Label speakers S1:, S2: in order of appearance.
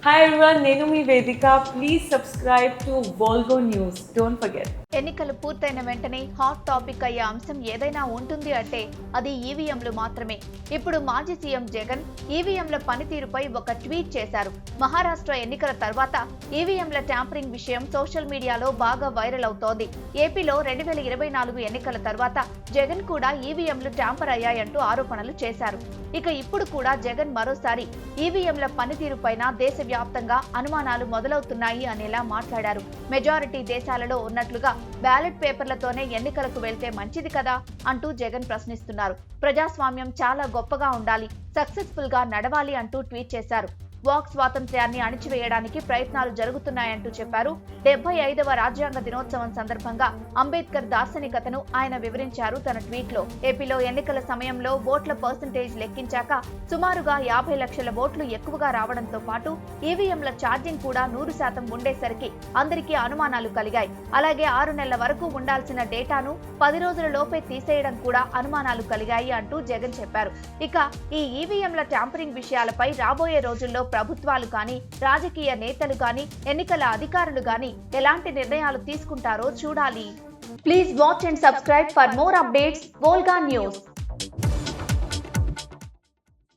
S1: Hi everyone, Nenumi Vedika. Please subscribe to Volvo News. Don't forget.
S2: ఎన్నికలు పూర్తయిన వెంటనే hot topic అయ్యే అంశం ఏదైనా ఉంటుంది అంటే అది ఈవీఎంలు మాత్రమే. ఇప్పుడు మాజీ సీఎం జగన్ ఈవీఎంల పనితీరుపై ఒక ట్వీట్ చేశారు. మహారాష్ట్ర ఎన్నికల తర్వాత ఈవీఎంల ట్యాంపరింగ్ విషయం సోషల్ మీడియాలో బాగా వైరల్ అవుతోంది. ఏపీలో రెండు వేల ఇరవై నాలుగు ఎన్నికల తర్వాత జగన్ కూడా ఈవీఎంలు ట్యాంపర్ అయ్యాయంటూ ఆరోపణలు చేశారు. ఇక ఇప్పుడు కూడా జగన్ మరోసారి ఈవీఎంల పనితీరుపైన దేశవ్యాప్తంగా అనుమానాలు మొదలవుతున్నాయి అనేలా మాట్లాడారు. మెజారిటీ దేశాలలో ఉన్నట్లుగా బ్యాలెట్ పేపర్లతోనే ఎన్నికలకు వెళ్తే మంచిది కదా అంటూ జగన్ ప్రశ్నిస్తున్నారు. ప్రజాస్వామ్యం చాలా గొప్పగా ఉండాలి సక్సెస్ఫుల్గా నడవాలి అంటూ ట్వీట్ చేశారు. వాక్ స్వాతంత్ర్యాన్ని అణిచివేయడానికి ప్రయత్నాలు జరుగుతున్నాయంటూ చెప్పారు. డెబ్బై ఐదవ రాజ్యాంగ దినోత్సవం సందర్భంగా అంబేద్కర్ దార్శనికతను ఆయన వివరించారు. తన ట్వీట్లో ఏపీలో ఎన్నికల సమయంలో ఓట్ల పర్సంటేజ్ లెక్కించాక సుమారుగా యాభై లక్షల ఓట్లు ఎక్కువగా రావడంతో పాటు ఈవీఎంల ఛార్జింగ్ కూడా నూరు శాతం ఉండేసరికి అందరికీ అనుమానాలు కలిగాయి. అలాగే ఆరు నెలల వరకు ఉండాల్సిన డేటాను పది రోజుల లోపే తీసేయడం కూడా అనుమానాలు కలిగాయి అంటూ జగన్ చెప్పారు. ఇక ఈ ఈవీఎంల ట్యాంపరింగ్ విషయాలపై రాబోయే రోజుల్లో ప్రభుత్వాలు కానీ రాజకీయ నేతలు కానీ ఎన్నికల అధికారులు కానీ ఎలాంటి నిర్ణయాలు తీసుకుంటారో చూడాలి. Please watch and subscribe for more updates Volga news